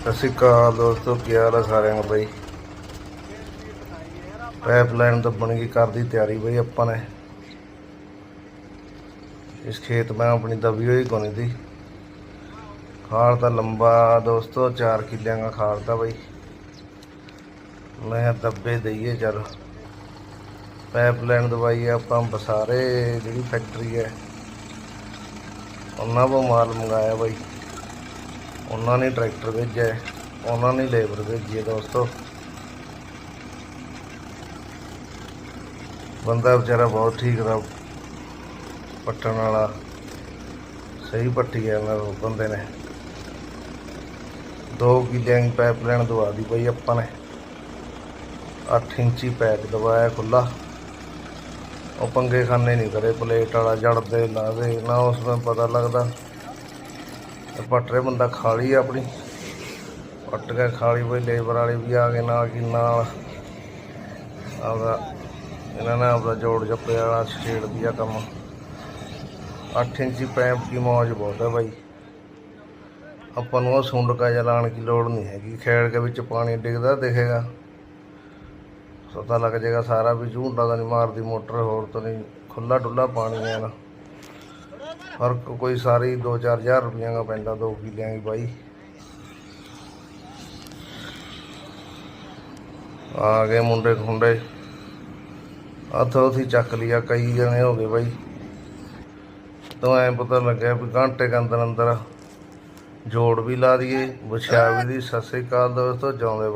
ਸਤਿ ਸ਼੍ਰੀ ਅਕਾਲ ਦੋਸਤੋ, ਕੀ ਹਾਲ ਹੈ ਸਾਰਿਆਂ ਦਾ ਬਈ? ਪਾਈਪਲਾਈਨ ਦੱਬਣ ਦੀ ਕਰਦੀ ਤਿਆਰੀ ਬਈ ਆਪਾਂ ਨੇ। ਇਸ ਖੇਤ ਮੈਂ ਆਪਣੀ ਦਬੀ ਹੋਈ ਕੋਨੀ ਦੀ। ਖਾਲ ਤਾਂ ਲੰਬਾ ਦੋਸਤੋ 4 ਕਿੱਲਿਆਂ ਦਾ ਖਾਲ ਤਾਂ ਬਈ। ਮੈਂ ਦੱਬੇ ਦਈਏ ਚੱਲ। ਪਾਈਪਲਾਈਨ ਦਵਾਈ ਹੈ ਆਪਾਂ ਬਸਾਰੇ, ਜਿਹੜੀ ਫੈਕਟਰੀ ਹੈ। ਉਹਨਾਂ ਤੋਂ ਮਾਲ ਮੰਗਾਇਆ ਬਾਈ। ਉਹਨਾਂ ਨੇ ਟਰੈਕਟਰ ਭੇਜਿਆ ਉਹਨਾਂ ਨੇ ਲੇਬਰ ਭੇਜੀ ਹੈ ਦੋਸਤੋ। ਬੰਦਾ ਵਿਚਾਰਾ ਬਹੁਤ ਠੀਕ ਦਾ ਪੱਟਣ ਵਾਲਾ, ਸਹੀ ਪੱਟੀ ਗਿਆ ਨਾ ਉਹ ਬੰਦੇ ਨੇ। ਦੋ ਕਿੱਲਿਆਂ ਦੀ ਪਾਈਪਲਾਈਨ ਦਵਾ ਦੀ ਪਈ ਆਪਾਂ ਨੇ। 8 ਇੰਚੀ ਪੈਕ ਦਵਾਇਆ ਖੁੱਲਾ ਉਹ ਪੰਗੇ ਖਾਨੇ ਨਹੀਂ ਕਰੇ, ਪਲੇਟ ਵਾਲਾ ਜੜਦੇ ਨਾ ਦੇ, ਨਾ ਉਸ ਨੂੰ ਪਤਾ ਲੱਗਦਾ। ਤੇ ਪਟਰੇ ਬੰਦਾ ਖਾਲੀ ਆਪਣੀ। ਪੱਟ ਕੇ ਖਾਲੀ ਬਈ, ਲੇਬਰ ਵਾਲੇ ਵੀ ਆ ਗਏ ਨਾਲ ਕੀ ਨਾਲ। ਆਪਦਾ, ਇਹਨਾਂ ਨੇ ਆਪਦਾ ਜੋੜ ਜੱਪੇ ਵਾਲਾ ਛੇੜ ਆ ਕੰਮ। 8 ਇੰਚੀ ਪੈਪ ਦੀ ਮੌਜ ਬਹੁਤ ਹੈ ਬਾਈ। ਆਪਾਂ ਨੂੰ ਉਹ ਸੁੰਡਕਾ ਜਿਹਾ ਲਾਉਣ ਦੀ ਲੋੜ ਨਹੀਂ ਹੈਗੀ। ਖੇੜ ਕੇ ਵਿੱਚ ਪਾਣੀ ਡਿੱਗਦਾ ਦਿਖੇਗਾ। ਪਤਾ ਲੱਗ ਜਾਏਗਾ ਸਾਰਾ ਵੀ ਝੂਟਾ ਤਾਂ ਨਹੀਂ ਮਾਰਦੀ, ਮੋਟਰ ਹੋਰ ਤਾਂ ਨਹੀਂ ਖੁੱਲਾ ਡੁੱਲਾ ਪਾਣੀ ਹੈ ਨਾ। ਫ਼ਰਕ ਕੋਈ ਸਾਰੀ 2-4000 ਰੁਪਈਆ ਦਾ ਪੈਂਦਾ, ਦੋ ਕਿੱਲਿਆਂ ਦੀ ਬਾਈ। ਆ ਗਏ ਮੁੰਡੇ ਖੁੰਡੇ। ਹੱਥੋਂ ਉਥੀ ਚੱਕ ਲਿਆ, ਕਈ ਜਣੇ ਹੋ ਗਏ ਬਾਈ। ਤਾਂ ਐ ਪਤਾ ਲੱਗਿਆ ਵੀ ਘੰਟੇ ਕੁ ਅੰਦਰ ਅੰਦਰ ਜੋੜ ਵੀ ਲਾ ਦਈਏ, ਵਿਛਾ ਵੀ ਦੀ, ਸਤਿ ਸ੍ਰੀ ਅਕਾਲ ਦੋਸਤੋ, ਜਿਉਂਦੇ